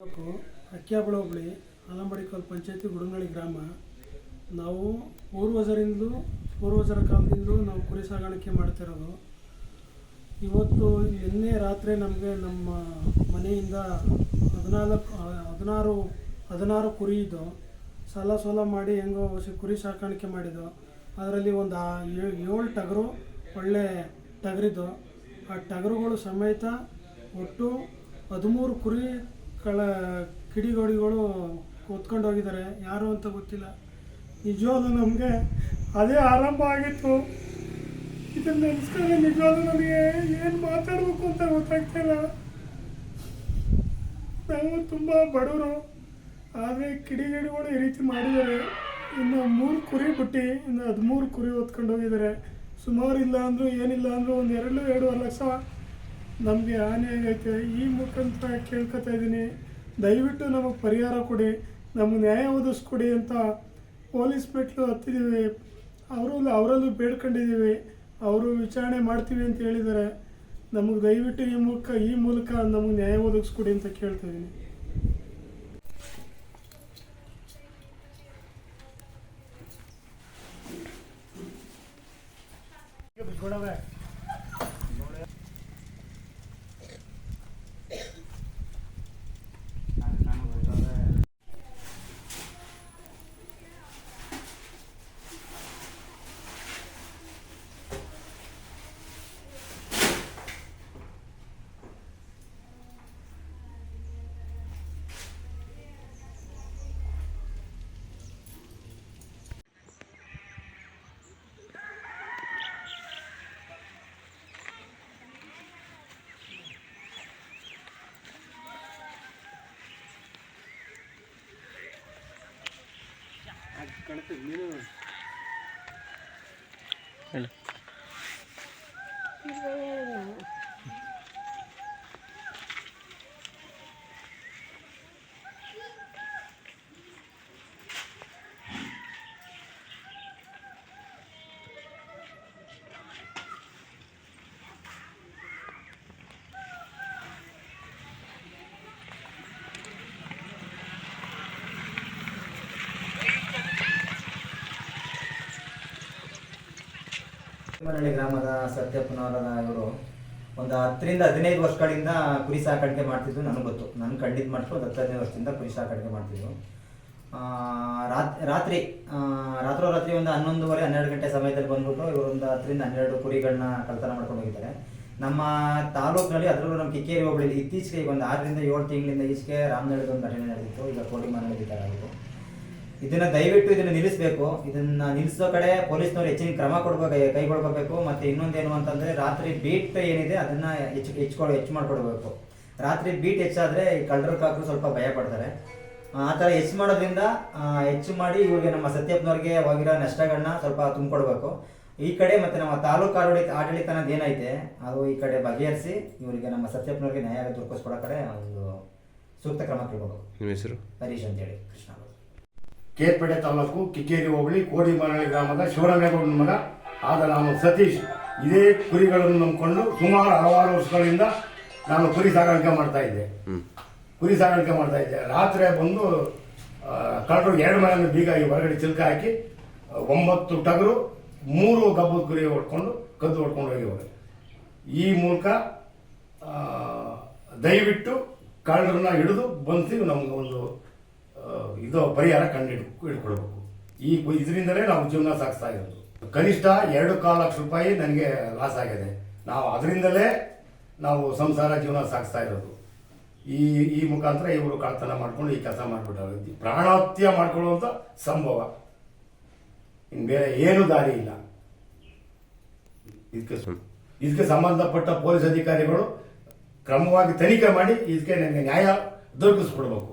ತಾಲೂಕು ಅಕ್ಕಿಯಾಬಳ ಹೋಬಳಿ ಆಲಂಬಡಿಕಲ್ ಪಂಚಾಯತಿ ಗುಡಂಗಳಿ ಗ್ರಾಮ, ನಾವು ಪೂರ್ವಜರಿಂದಲೂ, ಪೂರ್ವಜರ ಕಾಲದಿಂದಲೂ ನಾವು ಕುರಿ ಸಾಗಾಣಿಕೆ ಮಾಡ್ತಿರೋದು. ಇವತ್ತು ನಿನ್ನೆ ರಾತ್ರಿ ನಮಗೆ ನಮ್ಮ ಮನೆಯಿಂದ ಹದಿನಾಲ್ಕು ಹದಿನಾರು ಹದಿನಾರು ಕುರಿ ಇದ್ದು, ಸಾಲ ಸೋಲ ಮಾಡಿ ಹೆಂಗೋ ಕುರಿ ಸಾಕಾಣಿಕೆ ಮಾಡಿದ್ದು. ಅದರಲ್ಲಿ ಒಂದು ಏಳು ಟಗರು ಒಳ್ಳೆ ಟಗರಿದ್ದು. ಆ ಟಗರುಗಳು ಸಮೇತ ಒಟ್ಟು ಹದಿಮೂರು ಕುರಿ ಕಳ ಕಿಡಿಗೋಡಿಗಳು ಹೊತ್ಕೊಂಡು ಹೋಗಿದ್ದಾರೆ. ಯಾರು ಅಂತ ಗೊತ್ತಿಲ್ಲ. ನಿಜವಾಗ್ಲೂ ನಮಗೆ ಅದೇ ಆರಂಭ ಆಗಿತ್ತು. ಇದನ್ನ ನೆನೆಸ್ಕೊಂಡ್ರೆ ನಿಜವಾಗ್ಲೂ ನನಗೆ ಏನು ಮಾತಾಡಬೇಕು ಅಂತ ಗೊತ್ತಾಗ್ತಿಲ್ಲ ನಾವು ತುಂಬ ಬಡವರು. ಆದರೆ ಕಿಡಿಗಿಡಿಗಳು ಈ ರೀತಿ ಮಾಡಿದ್ದಾರೆ. ಇನ್ನು ಮೂರು ಕುರಿ ಬಿಟ್ಟು, ಇನ್ನು ಹದಿಮೂರು ಕುರಿ ಹೊತ್ಕೊಂಡು ಹೋಗಿದ್ದಾರೆ. ಸುಮಾರು ಇಲ್ಲ ಅಂದರೂ ಏನಿಲ್ಲ ಅಂದರೂ ಒಂದು ಎರಡು ಎರಡೂವರೆ ಲಕ್ಷ ನಮಗೆ ಹಾನಿ ಆಗೈತೆ ಈ ಮುಖಾಂತರ ಕೇಳ್ಕೊತಾ ಇದ್ದೀನಿ. ದಯವಿಟ್ಟು ನಮಗೆ ಪರಿಹಾರ ಕೊಡಿ, ನಮಗೆ ನ್ಯಾಯ ಒದಗಿಸ್ಕೊಡಿ ಅಂತ ಪೊಲೀಸ್ ಮೆಟ್ಲು ಹತ್ತಿದ್ದೀವಿ ಅವರು ಅವರಲ್ಲೂ ಬೇಡ್ಕೊಂಡಿದ್ದೀವಿ ಅವರು ವಿಚಾರಣೆ ಮಾಡ್ತೀವಿ ಅಂತ ಹೇಳಿದ್ದಾರೆ. ನಮಗೆ ದಯವಿಟ್ಟು ಈ ಮೂಲಕ ಈ ಮೂಲಕ ನಮಗೆ ನ್ಯಾಯ ಒದಗಿಸ್ಕೊಡಿ ಅಂತ ಕೇಳ್ತಾ ಇದ್ದೀನಿ. Hello. ಮರಳಿ ಗ್ರಾಮದ ಸತ್ಯಪ್ಪನವರ ಇವರು ಒಂದು ಹತ್ತರಿಂದ ಹದಿನೈದು ವರ್ಷಗಳಿಂದ ಕುರಿ ಸಾಕಾಣಿಕೆ ಮಾಡ್ತಿದ್ದು ನನಗೆ ಗೊತ್ತು. ನಾನು ಕಂಡಿದ್ದು ಮಟ್ಟ ಒಂದು ಹತ್ತು ಹದಿನೈದು ವರ್ಷದಿಂದ ಕುರಿ ಸಾಕಾಣಿಕೆ ಮಾಡ್ತಿದ್ದು ಆ, ರಾತ್ ರಾತ್ರಿ ರಾತ್ರೋರಾತ್ರಿ ಒಂದು ಹನ್ನೊಂದುವರೆ ಹನ್ನೆರಡು ಗಂಟೆ ಸಮಯದಲ್ಲಿ ಬಂದ್ಬಿಟ್ಟು ಇವರು ಒಂದು ಹತ್ತರಿಂದ ಹನ್ನೆರಡು ಕುರಿಗಳನ್ನ ಕಳ್ತನ ಮಾಡ್ಕೊಂಡು ಹೋಗಿದ್ದಾರೆ. ನಮ್ಮ ತಾಲೂಕಿನಲ್ಲಿ ಅದರಲ್ಲೂ ನಮ್ಮ ಕಿಕ್ಕೇರಿ ಹೋಬಳಿ ಇತ್ತೀಚೆಗೆ ಒಂದು ಆರರಿಂದ ಏಳು ತಿಂಗಳಿಂದ ಈಚೆಗೆ ರಾಮನಹಳ್ಳಿದ ಒಂದು ಘಟನೆ ನಡೆದಿತ್ತು. ಈಗ ಕೋಡಿ ಮನೆ ಆಗಿತ್ತು ಇದನ್ನ ದಯವಿಟ್ಟು ಇದನ್ನ ನಿಲ್ಲಿಸಬೇಕು. ಇದನ್ನ ನಿಲ್ಲಿಸೋ ಕಡೆ ಪೊಲೀಸ್ನವ್ರು ಹೆಚ್ಚಿನ ಕ್ರಮ ಕೊಡ್ಬೇಕು ಕೈಗೊಳ್ಕೋಬೇಕು. ಮತ್ತೆ ಇನ್ನೊಂದೇನು ಅಂತಂದ್ರೆ ರಾತ್ರಿ ಬೀಟ್ ಏನಿದೆ ಅದನ್ನ ಹೆಚ್ಚು ಹೆಚ್ಚು ಹೆಚ್ಚು ಮಾಡ್ಕೊಡ್ಬೇಕು. ರಾತ್ರಿ ಬೀಟ್ ಹೆಚ್ಚಾದ್ರೆ ಈ ಕಳ್ಳರು ಕಾಕರು ಸ್ವಲ್ಪ ಭಯ ಪಡ್ತಾರೆ. ಆ ಥರ ಹೆಚ್ಚು ಮಾಡೋದ್ರಿಂದ ಹೆಚ್ಚು ಮಾಡಿ ಇವ್ರಿಗೆ ನಮ್ಮ ಸತ್ಯಪ್ಪನವ್ರಿಗೆ ಹೋಗಿರೋ ನಷ್ಟಗಳನ್ನ ಸ್ವಲ್ಪ ತುಂಬಿಕೊಡ್ಬೇಕು. ಈ ಕಡೆ ಮತ್ತೆ ನಮ್ಮ ತಾಲೂಕು ಆಡಳಿತ ಆಡಳಿತ ಅನ್ನೋದು ಏನೈತೆ ಅದು ಈ ಕಡೆ ಬಗೆಹರಿಸಿ ಇವರಿಗೆ ನಮ್ಮ ಸತ್ಯಪ್ಪನವ್ರಿಗೆ ನ್ಯಾಯ ದೊರಕಿಸ್ಕೊಡೋ ಕಡೆ ಒಂದು ಸೂಕ್ತ ಕ್ರಮ ಕೈಗೊಳ್ಬೇಕು. ನಿಮ್ಮ ಹೆಸರು? ಹರೀಶ್ ಅಂತೇಳಿ ಕೃಷ್ಣ. ಕೇರ್ಪೇಟೆ ತಾಲೂಕು ಕಿಕ್ಕೇರಿ ಹೋಬಳಿ ಕೋಡಿಮರಳಿ ಗ್ರಾಮದ ಶಿವರಾಮೇಗೌಡನ ಮಗ. ಆದ ನಾನು ಸತೀಶ್. ಇದೇ ಕುರಿಗಳನ್ನು ನಂಬಿಕೊಂಡು ಸುಮಾರು ಹಲವಾರು ವರ್ಷಗಳಿಂದ ನಾನು ಕುರಿ ಸಾಗಾಣಿಕೆ ಮಾಡ್ತಾ ಇದ್ದೆ. ಕುರಿ ಸಾಗಾಣಿಕೆ ಮಾಡ್ತಾ ಇದ್ದೆ. ರಾತ್ರಿ ಬಂದು ಕಳೆದ ಕಳ್ಳರು ಎರಡು ಮನೆಯನ್ನು ಬೀಗಾಗಿ ಹೊರಗಡೆ ಚಿಲ್ಕ ಹಾಕಿ ಒಂಬತ್ತು ಟಗರು ಮೂರು ಗಬ್ಬದ ಕುರಿ ಹೊಡ್ಕೊಂಡು ಕದ್ದು ಹೊಡ್ಕೊಂಡು ಹೋಗಿ ಈ ಮೂಲಕ ದಯವಿಟ್ಟು ಕಳ್ಳರನ್ನ ಹಿಡಿದು ಬಂದು ನಮ್ಗೆ ಒಂದು ಇದು ಪರಿಹಾರ ಕಂಡು ಹಿಡ್ಕೊಳ್ಬೇಕು. ಈ ಇದರಿಂದಲೇ ನಾವು ಜೀವನ ಸಾಗಿಸ್ತಾ ಇರೋದು. ಕನಿಷ್ಠ ಎರಡು ಕಾಲು ಲಕ್ಷ ರೂಪಾಯಿ ನನಗೆ ಲಾಸ್ ಆಗಿದೆ. ನಾವು ಅದರಿಂದಲೇ ನಾವು ಸಂಸಾರ ಜೀವನ ಸಾಗಿಸ್ತಾ ಇರೋದು. ಈ ಈ ಮುಖಾಂತರ ಇವರು ಕಳ್ತನ ಮಾಡ್ಕೊಂಡು ಈ ಕೆಲಸ ಮಾಡಿಬಿಟ್ಟು ಪ್ರಾಣಹತ್ಯ ಮಾಡ್ಕೊಳ್ಳುವಂಥ ಸಂಭವ. ಇನ್ನು ಬೇರೆ ಏನು ದಾರಿ ಇಲ್ಲ. ಇದಕ್ಕೆ ಇದಕ್ಕೆ ಸಂಬಂಧಪಟ್ಟ ಪೊಲೀಸ್ ಅಧಿಕಾರಿಗಳು ಕ್ರಮವಾಗಿ ತನಿಖೆ ಮಾಡಿ ಇದಕ್ಕೆ ನನಗೆ ನ್ಯಾಯ ದೊರಕಿಸ್ಕೊಡ್ಬೇಕು.